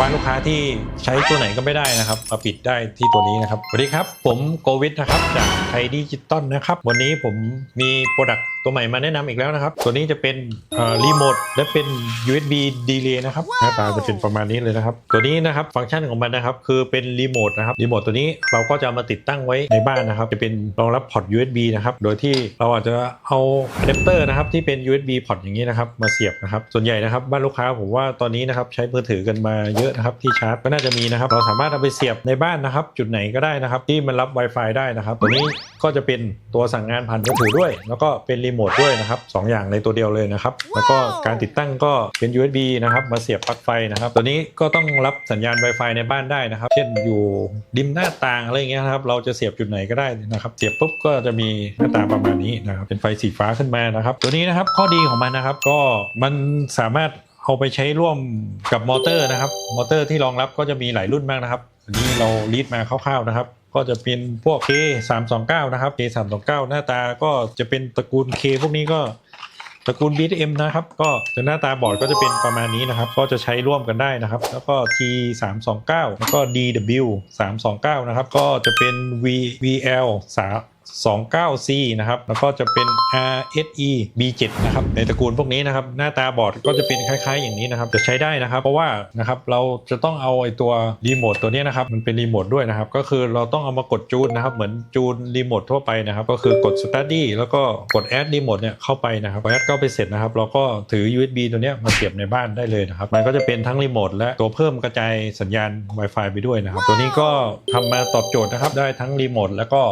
บ้านลูกค้าที่ใช้ตัวไหนก็ไม่ได้นะครับมาปิดได้ที่ตัวนี้นะครับสวัสดีครับ ผมโกวิทนะครับจากไทยดิจิตอลนะครับวันนี้ผมมีโปรดักต์ตัวใหม่มาแนะนำอีกแล้วนะครับ ตัวนี้จะเป็นรีโมทและเป็น USB Delay นะครับหน้าตาจะเป็นประมาณนี้เลยนะครับ ตัวนี้นะครับฟังก์ชันของมันนะครับคือเป็นรีโมทนะครับรีโมทตัวนี้เราก็จะเอามาติดตั้งไว้ในบ้านนะครับ จะเป็นรองรับพอร์ต USB นะครับโดยที่เราอาจจะเอาอะแดปเตอร์นะครับที่เป็น USB พอร์ตอย่างนี้นะครับมาเสียบนะครับส่วนใหญ่นะครับบ้านลูกค้าผมว่าตอนนี้นะครับใช้มือถือกันมาเยอะนะครับที่ชาร์จก็น่าจะมีนะครับ เราสามารถเอาไปเสียบในบ้านนะครับ จุดไหนก็ได้นะครับ ที่มันรับ Wi-Fi ได้นะครับ ตัวนี้ก็จะเป็นตัวสั่งงานผ่านมือถือด้วย แล้วก็เป็นรีโมทด้วยนะครับสองอย่างในตัวเดียวเลยนะครับ แล้วก็การติดตั้งก็เป็น USB นะครับ มาเสียบปลั๊กไฟนะครับ ตัวนี้ก็ต้องรับสัญญาณ Wi-Fi ในบ้านได้นะครับ เช่นอยู่ริมหน้าต่างอะไรอย่างเงี้ยนะครับ เราจะเสียบจุดไหนก็ได้นะครับ เสียบปุ๊บก็จะมีหน้าตาประมาณนี้นะครับ เป็นไฟสีฟ้าขึ้นมานะครับ ตัวนี้นะครับข้อดีของมันนะครับ ก็มันสามารถ เอาไปใช้ร่วมกับมอเตอร์นะครับมอเตอร์ที่รองรับก็จะมีหลายรุ่นมากนะครับอันนี้เราลีดมาคร่าวๆนะครับ ก็จะเป็นพวก K 3 2 9 นะครับ K 3 2 9 หน้าตาก็จะเป็นตระกูล K พวกนี้ก็ตระกูล BTM นะครับ ก็จะหน้าตาบอร์ดก็จะเป็นประมาณนี้นะครับ ก็จะใช้ร่วมกันได้นะครับ แล้วก็ T 3 2 9 แล้วก็ DW 3 2 9 นะครับ ก็จะเป็น V VL 3 29C นะครับ แล้วก็จะเป็น RSE B7 นะครับ ในตระกูลพวกนี้นะครับ หน้าตาบอร์ดก็จะเป็นคล้ายๆ อย่างนี้นะครับ จะใช้ได้นะครับ เพราะว่านะครับเราจะต้องเอาไอ้ตัวรีโมทตัวนี้นะครับ มันเป็นรีโมทด้วยนะครับ ก็คือเราต้องเอามากดจูนนะครับ เหมือนจูนรีโมททั่วไปนะครับ ก็คือกด study แล้วก็กด add remote เนี่ยเข้าไปนะครับพอ add เข้าไปเสร็จนะครับ เราก็ถือ USB ตัวนี้มาเสียบในบ้านได้เลยนะครับ มันก็จะเป็นทั้งรีโมทและตัวเพิ่มกระจายสัญญาณ Wi-Fi ไปด้วยนะครับ ตัวนี้ก็ทำมาตอบโจทย์นะครับ ได้ทั้งรีโมทแล้วก็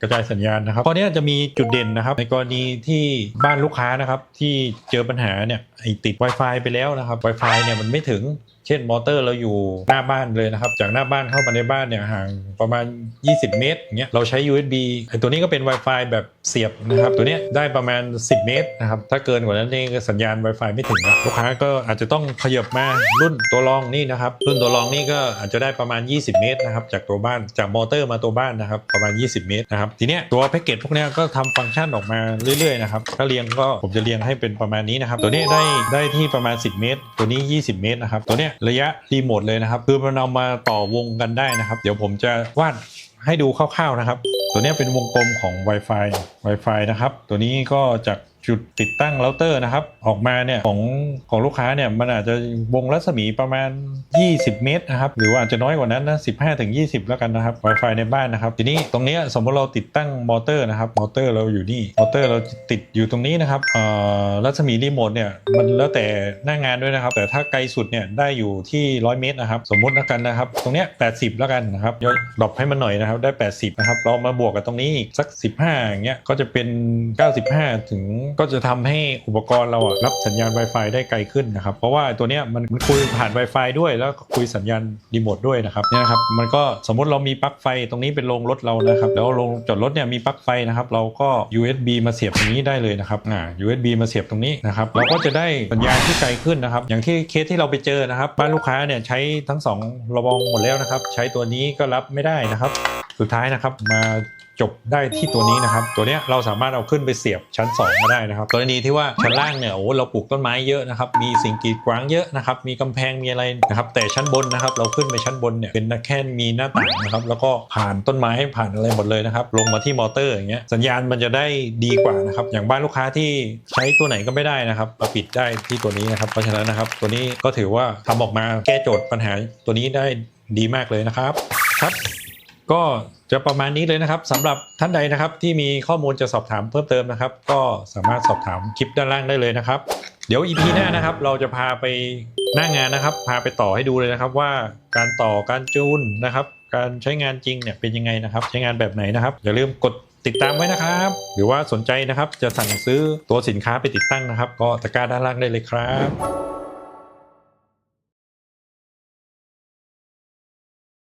กระจายสัญญาณนะครับข้อนี้จะมีจุดเด่นนะครับ ในกรณีที่บ้านลูกค้านะครับที่เจอปัญหาเนี่ยไอติด Wi-Fi ไปแล้วนะครับ Wi-Fi เนี่ยมันไม่ถึงเช่นมอเตอร์เราอยู่หน้าบ้านเลยนะครับ จากหน้าบ้านเข้ามาในบ้านเนี่ยห่างประมาณ 20 เมตรอย่างเงี้ยเราใช้ USB ไอตัวนี้ก็เป็น Wi-Fi แบบเสียบนะครับ ตัวเนี้ยได้ประมาณ 10 เมตรนะครับถ้าเกินกว่านั้นนี่สัญญาณ Wi-Fi ไม่ถึงนะลูกค้าก็อาจจะต้องขยับมารุ่นตัวรองนี่นะครับ รุ่นตัวรองนี่ก็อาจจะได้ประมาณ 20 เมตรนะครับจากตัวบ้านจากมอเตอร์มาตัวบ้านนะครับประมาณ 20 เมตรนะครับทีเนี้ยตัวแพ็กเกจพวกเนี้ยก็ทำฟังก์ชันออกมาเรื่อยๆนะครับถ้าเรียงก็ผมจะเรียงให้เป็นประมาณนี้นะครับตัวนี้ได้ได้ที่ประมาณ 10 เมตร ตัวนี้ 20 เมตรนะครับตัวเนี้ยระยะรีโมทเลยนะครับคือมันเอามาต่อวงกันได้นะครับ เดี๋ยวผมจะวาดให้ดูคร่าวๆนะครับ ตัวเนี้ยเป็นวงกลมของ Wi-Fi Wi-Fi นะครับ ตัวนี้ก็จาก จุดติดตั้งเราเตอร์นะครับ ออกมาเนี่ยของของลูกค้าเนี่ยมันอาจจะวงรัศมีประมาณ 20 เมตรนะครับหรือว่าอาจจะน้อยกว่านั้นนะ15ถึง20 แล้วกันนะครับ Wi-Fi ในบ้านนะครับ ทีนี้ตรงนี้สมมติเราติดตั้งมอเตอร์นะครับมอเตอร์เราอยู่นี่มอเตอร์เราติดอยู่ตรงนี้นะครับเอ่อรัศมีรีโมทเนี่ยมันแล้วแต่หน้างานด้วยนะครับ แต่ถ้าไกลสุดเนี่ยได้อยู่ที่ 100 เมตรนะครับ สมมติแล้วกันนะครับ ตรงเนี้ย80 แล้วกันนะครับย่อยดรอปให้มันหน่อยนะครับได้ 80นะครับเรามาบวกกับตรงนี้อีกสัก 15อย่างเงี้ยก็จะเป็น 95 ถึงก็จะทำให้อุปกรณ์เราอะรับสัญญาณ Wi-Fi ได้ไกลขึ้นนะครับ เพราะว่าตัวเนี้ยมันคุยผ่าน Wi-Fi ด้วยแล้วคุยสัญญาณรีโมทด้วยนะครับเนี่ยนะครับมันก็สมมติเรามีปลั๊กไฟตรงนี้เป็นโรงรถเรานะครับแล้วโรงจอดรถเนี่ยมีปลั๊กไฟนะครับเราก็ USB มาเสียบตรงนี้ได้เลยนะครับอ่า USB มาเสียบตรงนี้นะครับเราก็จะได้สัญญาณที่ไกลขึ้นนะครับ อย่างที่เคสที่เราไปเจอนะครับบ้านลูกค้าเนี่ยใช้ทั้งสองระบองหมดแล้วนะครับ ใช้ตัวนี้ก็รับไม่ได้นะครับ สุดท้ายนะครับมา จบได้ที่ตัวนี้นะครับ ตัวเนี้ยเราสามารถเอาขึ้นไปเสียบชั้น2มาได้นะครับกรณีที่ว่าชั้นล่างเนี่ยโอ้เราปลูกต้นไม้เยอะนะครับมีสิ่งกีดขวางเยอะนะครับมีกำแพงมีอะไรนะครับแต่ชั้นบนนะครับ เราขึ้นไปชั้นบนเนี่ยเป็นแค่มีหน้าต่างนะครับแล้วก็ผ่านต้นไม้ผ่านอะไรหมดเลยนะครับลงมาที่มอเตอร์อย่างเงี้ยสัญญาณมันจะได้ดีกว่านะครับอย่างบ้านลูกค้าที่ใช้ตัวไหนก็ไม่ได้นะครับมาปิดได้ที่ตัวนี้นะครับเพราะฉะนั้นนะครับตัวนี้ก็ถือว่าทำออกมาแก้โจทย์ปัญหาตัวนี้ได้ดีมากเลยนะครับครับ ก็ จะประมาณนี้เลยนะครับสำหรับท่านใดนะครับที่มีข้อมูลจะสอบถามเพิ่มเติมนะครับ ก็สามารถสอบถามคลิปด้านล่างได้เลยนะครับ เดี๋ยว EP หน้านะครับ เราจะพาไปหน้างานนะครับ พาไปต่อให้ดูเลยนะครับว่าการต่อการจูนนะครับ การใช้งานจริงเนี่ยเป็นยังไงนะครับ ใช้งานแบบไหนนะครับอย่าลืมกดติดตามไว้นะครับ หรือว่าสนใจนะครับจะสั่งซื้อตัวสินค้าไปติดตั้งนะครับ ก็ตะกร้าด้านล่างได้เลยครับ